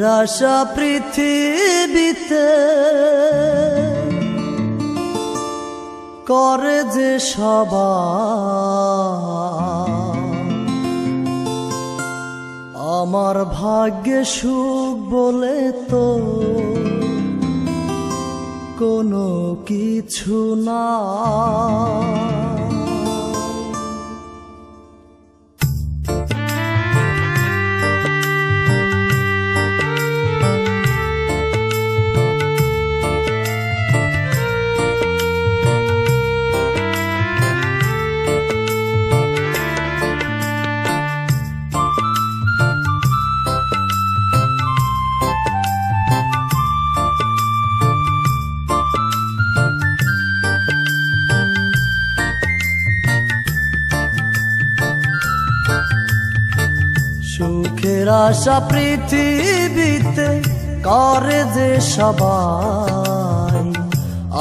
আশা পৃথিবীতে করে যে সবাই আমার ভাগ্যে সুখ বলে তো কোনো কিছু না। সুখের আশা পৃথিবীতে করে যে সবাই।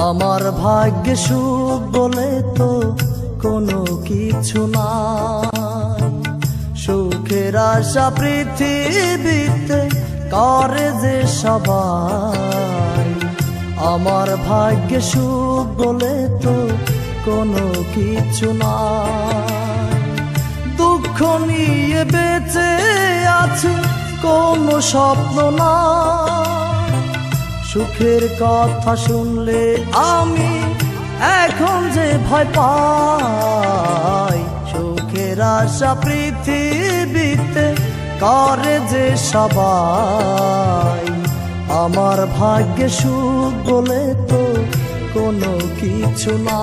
আমার ভাগ্যে সুখ বলে তো কোনো কিছু নাই। সুখের আশা পৃথিবীতে করে যে সবাই। আমার ভাগ্যে সুখ বলে তো কোনো কিছু নাই। নিয়ে বেঁচে আছি, কোনো স্বপ্ন না সুখের কথা শুনলে আমি এখন যে ভয় পাই, সুখের আশা পৃথিবীতে করে যে সবাই। আমার ভাগ্যে সুখ বলে তো কোনো কিছু না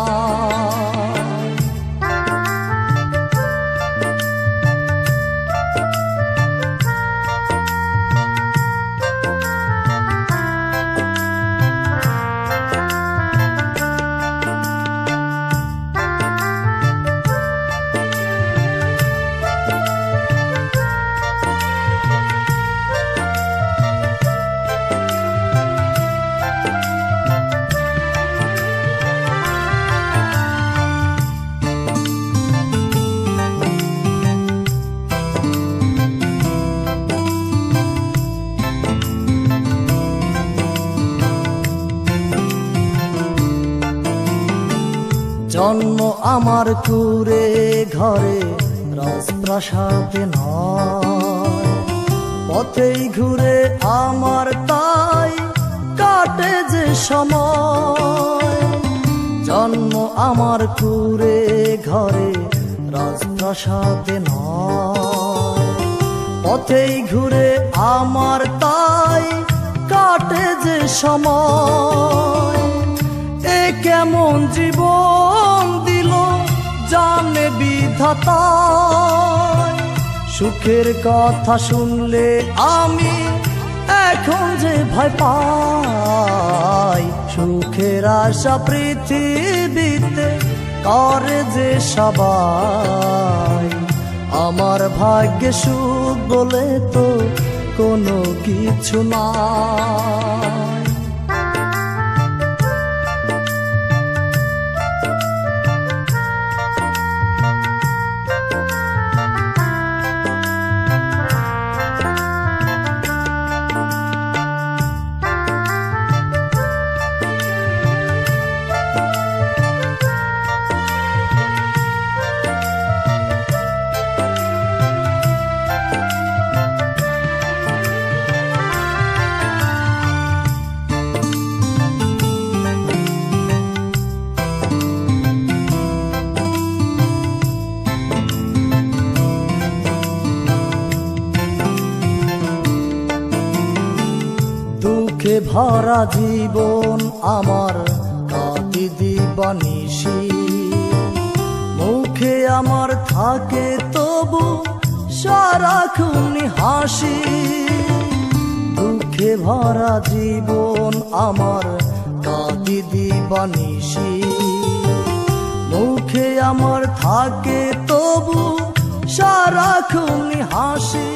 জন্ম আমার কুরে ঘরে, রাজপ্রাসাদে নয়। পথেই ঘুরে আমার তাই কাটে যে সময়। জন্ম আমার কুরে ঘরে, রাজপ্রাসাদে নয়। পথেই ঘুরে আমার তাই কাটে যে সময়। কেমন জীবন দিল জানে বিধাতা। সুখের কথা শুনলে আমি এখন যে ভয় পাই। সুখের আশা পৃথিবীতে করে যে সবাই। আমার ভাগ্যে সুখ বলে তো কোনো কিছু নাই। ভরা জীবন আমার কাটি দিবানিসি মুখে আমার থাকে তবু সারাক্ষণই হাসি। দুঃখে ভরা জীবন আমার কাটি দিবানিসি মুখে আমার থাকে তবু সারাক্ষণই হাসি।